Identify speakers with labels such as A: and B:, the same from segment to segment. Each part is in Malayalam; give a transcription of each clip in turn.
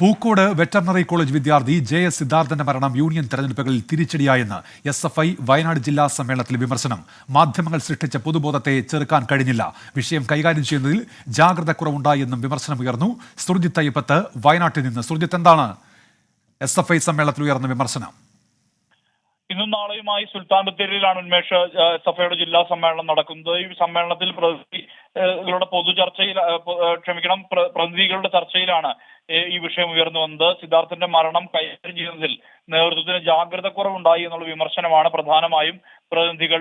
A: പൂക്കോട് വെറ്ററിനറി കോളേജ് വിദ്യാർത്ഥി ജെ എസ് സിദ്ധാർത്ഥന്റെ മരണം യൂണിയൻ തെരഞ്ഞെടുപ്പുകളിൽ തിരിച്ചടിയായെന്ന് എസ് എഫ് ഐ വയനാട് ജില്ലാ സമ്മേളനത്തിൽ വിമർശനം. മാധ്യമങ്ങൾ സൃഷ്ടിച്ച പൊതുബോധത്തെ ചെറുക്കാൻ കഴിഞ്ഞില്ല. വിഷയം കൈകാര്യം ചെയ്യുന്നതിൽ ജാഗ്രത കുറവുണ്ടായെന്നും വിമർശനമുയർന്നു സുർജിത്ത് അയ്യപ്പത്ത് വയനാട്ടിൽ നിന്ന്. സുർജിത്ത് എന്താണ് എസ് എഫ് ഐ സമ്മേളനത്തിൽ ഉയർന്ന വിമർശനം?
B: ഇന്നും നാളെയുമായി സുൽത്താൻ ബത്തേരിയിലാണ് ഉന്മേഷ് സഭയുടെ ജില്ലാ സമ്മേളനം നടക്കുന്നത്. ഈ സമ്മേളനത്തിൽ പ്രതിനിധികളുടെ പൊതു ചർച്ചയിൽ ക്ഷമിക്കണം പ്ര- പ്രതിനിധികളുടെ ചർച്ചയിലാണ് ഈ വിഷയം ഉയർന്നു വന്നത്. സിദ്ധാർത്ഥന്റെ മരണം കൈകാര്യം ചെയ്യുന്നതിൽ നേതൃത്വത്തിന് ജാഗ്രത കുറവുണ്ടായി എന്നുള്ള വിമർശനമാണ് പ്രധാനമായും പ്രതിനിധികൾ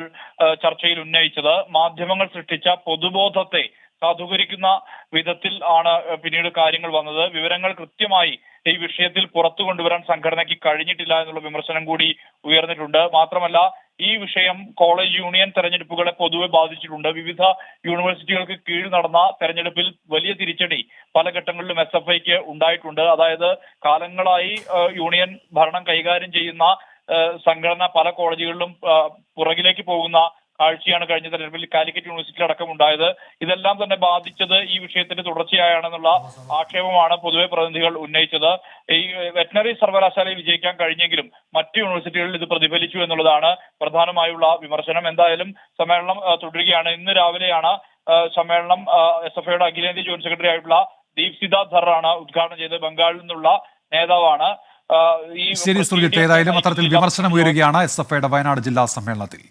B: ചർച്ചയിൽ ഉന്നയിച്ചത്. മാധ്യമങ്ങൾ സൃഷ്ടിച്ച പൊതുബോധത്തെ സാധൂകരിക്കുന്ന വിധത്തിൽ ആണ് പിന്നീട് കാര്യങ്ങൾ വന്നത്. വിവരങ്ങൾ കൃത്യമായി ഈ വിഷയത്തിൽ പുറത്തു കൊണ്ടുവരാൻ സംഘടനയ്ക്ക് കഴിഞ്ഞിട്ടില്ല എന്നുള്ള വിമർശനം കൂടി ഉയർന്നിട്ടുണ്ട്. മാത്രമല്ല ഈ വിഷയം കോളേജ് യൂണിയൻ തെരഞ്ഞെടുപ്പുകളെ പൊതുവെ ബാധിച്ചിട്ടുണ്ട്. വിവിധ യൂണിവേഴ്സിറ്റികൾക്ക് കീഴിൽ നടന്ന തെരഞ്ഞെടുപ്പിൽ വലിയ തിരിച്ചടി പല ഘട്ടങ്ങളിലും എസ് എഫ് ഐക്ക് ഉണ്ടായിട്ടുണ്ട്. അതായത് കാലങ്ങളായി യൂണിയൻ ഭരണം കൈകാര്യം ചെയ്യുന്ന സംഘടന പല കോളേജുകളിലും പുറകിലേക്ക് പോകുന്ന കാഴ്ചയാണ് കഴിഞ്ഞ തെരഞ്ഞെടുപ്പിൽ കാലിക്കറ്റ് യൂണിവേഴ്സിറ്റിയിൽ അടക്കം ഉണ്ടായത്. ഇതെല്ലാം തന്നെ ബാധിച്ചത് ഈ വിഷയത്തിന്റെ തുടർച്ചയായാണെന്നുള്ള ആക്ഷേപമാണ് പൊതുവെ പ്രതിനിധികൾ ഉന്നയിച്ചത്. ഈ വെറ്റനറി സർവകലാശാലയിൽ വിജയിക്കാൻ കഴിഞ്ഞെങ്കിലും മറ്റ് യൂണിവേഴ്സിറ്റികളിൽ ഇത് പ്രതിഫലിച്ചു എന്നുള്ളതാണ് പ്രധാനമായുള്ള വിമർശനം. എന്തായാലും സമ്മേളനം തുടരുകയാണ്. ഇന്ന് രാവിലെയാണ് സമ്മേളനം എസ് എഫ് ഐയുടെ അഖിലേന്ത്യാ ജോയിന്റ് സെക്രട്ടറി ആയിട്ടുള്ള ദീപ് സിദ്ധാർത്ഥ് ധറാണ് ഉദ്ഘാടനം ചെയ്തത്. ബംഗാളിൽ നിന്നുള്ള നേതാവാണ്. ഈ
A: ശരി സുജിത്ത് ഏതായാലും അത്തരത്തിൽ വിമർശനം ഉയരുകയാണ് എസ് എഫ് ഐയുടെ വയനാട് ജില്ലാ സമ്മേളനത്തിൽ.